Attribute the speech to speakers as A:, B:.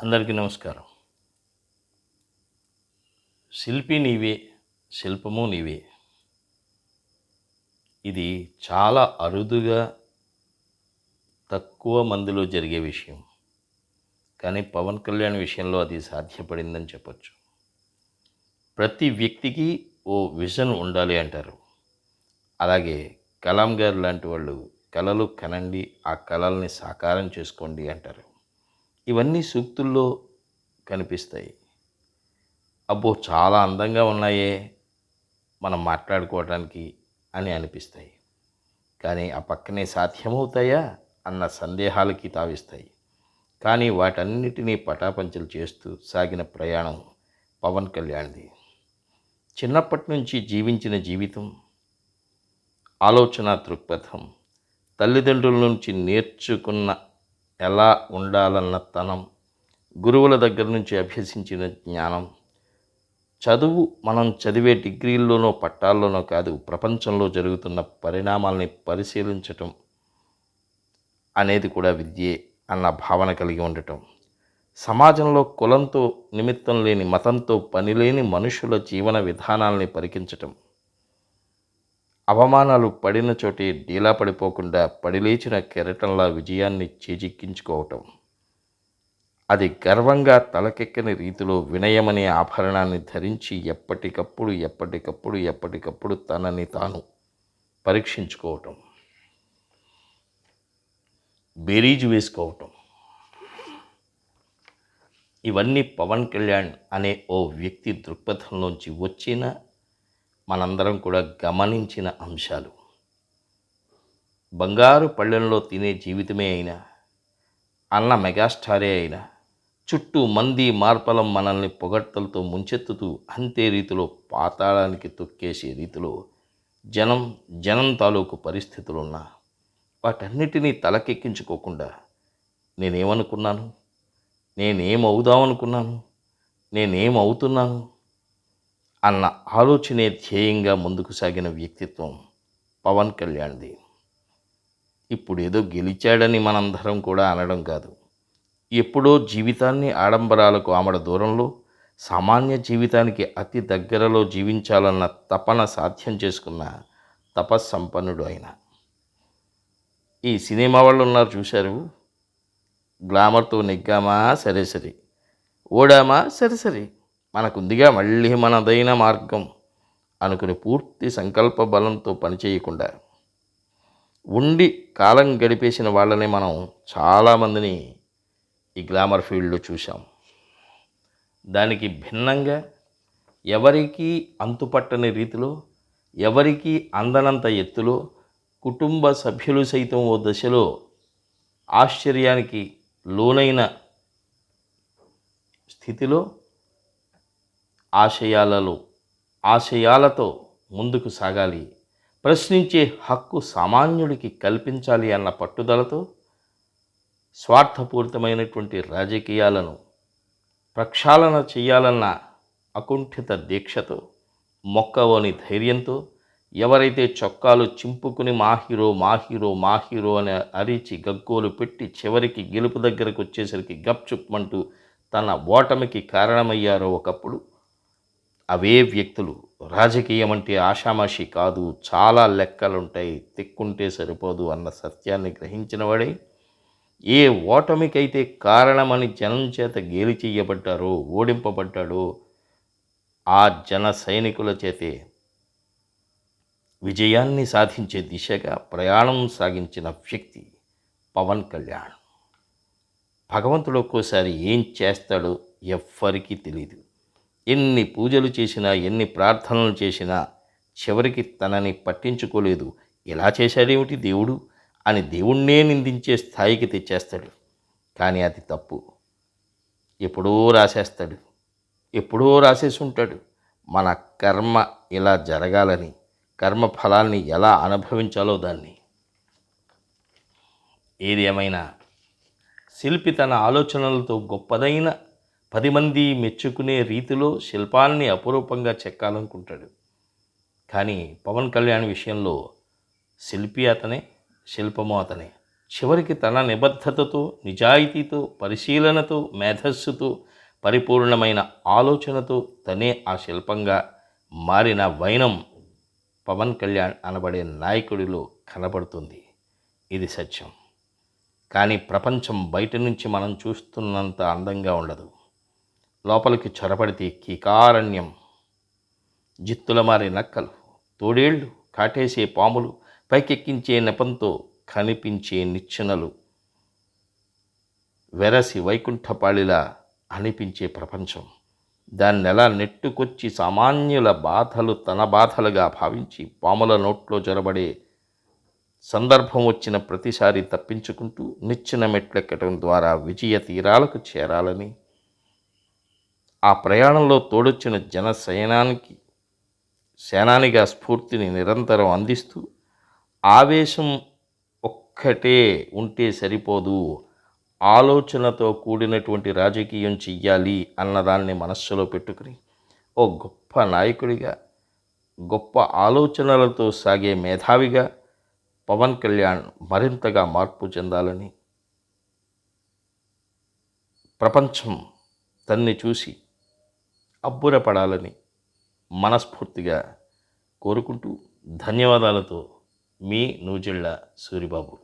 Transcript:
A: అందరికీ నమస్కారం. శిల్పి నీవే శిల్పము నీవే. ఇది చాలా అరుదుగా తక్కువ మందిలో జరిగే విషయం. కానీ పవన్ కళ్యాణ్ విషయంలో అది సాధ్యపడిందని చెప్పొచ్చు. ప్రతి వ్యక్తికి ఓ విజన్ ఉండాలి అంటారు. అలాగే కలాం గారు లాంటి వాళ్ళు కళలు కనండి ఆ కళల్ని సాకారం చేసుకోండి అంటారు. ఇవన్నీ సూక్తుల్లో కనిపిస్తాయి. అబ్బో చాలా అందంగా ఉన్నాయే మనం మాట్లాడుకోవడానికి అని అనిపిస్తాయి. కానీ ఆ పక్కనే సాధ్యమవుతాయా అన్న సందేహాలకి తావిస్తాయి. కానీ వాటన్నిటినీ పటాపంచలు చేస్తూ సాగిన ప్రయాణం పవన్ కళ్యాణ్ది. చిన్నప్పటి నుంచి జీవించిన జీవితం ఆలోచన దృక్పథం తల్లిదండ్రుల నుంచి నేర్చుకున్న ఎలా ఉండాలన్న తనం గురువుల దగ్గర నుంచి అభ్యసించిన జ్ఞానం. చదువు మనం చదివే డిగ్రీల్లోనో పట్టాల్లోనో కాదు ప్రపంచంలో జరుగుతున్న పరిణామాల్ని పరిశీలించటం అనేది కూడా విద్యే అన్న భావన కలిగి ఉండటం. సమాజంలో కులంతో నిమిత్తం లేని మతంతో పనిలేని మనుషుల జీవన విధానాల్ని పరికించటం. అవమానాలు పడిన చోటి డీలా పడిపోకుండా పడిలేచిన కెరటంలా విజయాన్ని చేజిక్కించుకోవటం. అది గర్వంగా తలకెక్కని రీతిలో వినయమనే ఆభరణాన్ని ధరించి ఎప్పటికప్పుడు ఎప్పటికప్పుడు ఎప్పటికప్పుడు తనని తాను పరీక్షించుకోవటం. బేరీజు వేసుకోవటం. ఇవన్నీ పవన్ కళ్యాణ్ అనే ఓ వ్యక్తి దృక్పథంలోంచి వచ్చిన మనందరం కూడా గమనించిన అంశాలు. బంగారు పళ్ళెంలో తినే జీవితమే అయినా అన్న మెగాస్టారే అయినా చుట్టూ మంది మార్పలం మనల్ని పొగడ్తలతో ముంచెత్తుతూ అంతే రీతిలో పాతాళానికి తొక్కేసే రీతిలో జనం జనం తాలూకు పరిస్థితులున్నా వాటన్నిటినీ తలకెక్కించుకోకుండా నేనేమనుకున్నాను? నేనేమవుదామనుకున్నాను? నేనేమవుతున్నాను? అన్న ఆలోచనే ధ్యేయంగా ముందుకు సాగిన వ్యక్తిత్వం పవన్ కళ్యాణ్ది. ఇప్పుడు ఏదో గెలిచాడని మనందరం కూడా అనడం కాదు. ఎప్పుడో జీవితాన్ని ఆడంబరాలకు ఆమడ దూరంలో సామాన్య జీవితానికి అతి దగ్గరలో జీవించాలన్న తపన సాధ్యం చేసుకున్న తపస్సంపన్నుడు ఆయన. ఈ సినిమా వాళ్ళు ఉన్నారు చూశారు? గ్లామర్తో నెగ్గామా? సరే సరే. ఓడామా? సరే సరే. మనకుందిగా మళ్ళీ మనదైన మార్గం అనుకుని పూర్తి సంకల్ప బలంతో పనిచేయకుండా ఉండి కాలం గడిపేసిన వాళ్ళని మనం చాలామందిని ఈ గ్లామర్ ఫీల్డ్లో చూసాం దానికి భిన్నంగా ఎవరికీ అంతుపట్టని రీతిలో ఎవరికీ అందనంత ఎత్తులో కుటుంబ సభ్యులు సైతం ఓ దశలో ఆశ్చర్యానికి లోనైన స్థితిలో ఆశయాలలో ఆశయాలతో ముందుకు సాగాలి. ప్రశ్నించే హక్కు సామాన్యుడికి కల్పించాలి అన్న పట్టుదలతో స్వార్థపూరితమైనటువంటి రాజకీయాలను ప్రక్షాళన చేయాలన్న అకుంఠిత దీక్షతో మొక్కవోని ధైర్యంతో ఎవరైతే చొక్కాలు చింపుకుని మా హీరో మా హీరో మా హీరో అని అరిచి గగ్గోలు పెట్టి చివరికి గెలుపు దగ్గరకు వచ్చేసరికి గప్చుప్మంటూ తన ఓటమికి కారణమయ్యారో ఒకప్పుడు అవే వ్యక్తులు రాజకీయం అంటే ఆషామాషి కాదు చాలా లెక్కలుంటాయి తిక్కుంటే సరిపోదు అన్న సత్యాన్ని గ్రహించిన వాడే. ఏ ఓటమికైతే కారణమని జనం చేత గేలి చెయ్యబడ్డారో ఓడింపబడ్డాడో ఆ జన సైనికుల చేతే విజయాన్ని సాధించే దిశగా ప్రయాణం సాగించిన వ్యక్తి పవన్ కళ్యాణ్. భగవంతుడు ఒక్కోసారి ఏం చేస్తాడో ఎవ్వరికీ తెలియదు ఎన్ని పూజలు చేసినా ఎన్ని ప్రార్థనలు చేసినా చివరికి తనని పట్టించుకోలేదు. ఇలా చేశాడేమిటి దేవుడు? అని దేవుణ్ణే నిందించే స్థాయికి తెచ్చేస్తాడు. కానీ అది తప్పు. ఎప్పుడో రాసేస్తాడు. ఎప్పుడో రాసేసి ఉంటాడు మన కర్మ ఇలా జరగాలని కర్మ ఫలాల్ని ఎలా అనుభవించాలో దాన్ని. ఏది ఏమైనా శిల్పి తన ఆలోచనలతో గొప్పదైన పది మంది మెచ్చుకునే రీతిలో శిల్పాన్ని అపురూపంగా చెక్కాలనుకుంటాడు. కానీ పవన్ కళ్యాణ్ విషయంలో శిల్పి అతనే శిల్పము అతనే. చివరికి తన నిబద్ధతతో నిజాయితీతో పరిశీలనతో మేధస్సుతో పరిపూర్ణమైన ఆలోచనతో తనే ఆ శిల్పంగా మారిన వైనం పవన్ కళ్యాణ్ అనబడే నాయకుడిలో కనబడుతుంది. ఇది సత్యం. కానీ ప్రపంచం బయట నుంచి మనం చూస్తున్నంత అందంగా ఉండదు. లోపలికి చొరబడితే కీకారణ్యం. జిత్తుల మారే నక్కలు తోడేళ్ళు కాటేసే పాములు పైకెక్కించే నెపంతో కనిపించే నిచ్చెనలు. వెరసి వైకుంఠపాళిలా అనిపించే ప్రపంచం. దాన్ని ఎలా నెట్టుకొచ్చి సామాన్యుల బాధలు తన బాధలుగా భావించి పాముల నోట్లో జొరబడే సందర్భం వచ్చిన ప్రతిసారి తప్పించుకుంటూ నిచ్చెన మెట్లెక్కడం ద్వారా విజయ తీరాలకు చేరాలని ఆ ప్రయాణంలో తోడొచ్చిన జన సైనానికి సేనానిగా స్ఫూర్తిని నిరంతరం అందిస్తూ ఆవేశం ఒక్కటే ఉంటే సరిపోదు ఆలోచనతో కూడినటువంటి రాజకీయం చెయ్యాలి అన్నదాన్ని మనస్సులో పెట్టుకుని ఓ గొప్ప నాయకుడిగా గొప్ప ఆలోచనలతో సాగే మేధావిగా పవన్ కళ్యాణ్ మరింతగా మార్పు చెందాలని ప్రపంచం తన్ని చూసి అబ్బురపడాలని మనస్ఫూర్తిగా కోరుకుంటూ ధన్యవాదాలతో మీ నూజిళ్ళ సూరిబాబు.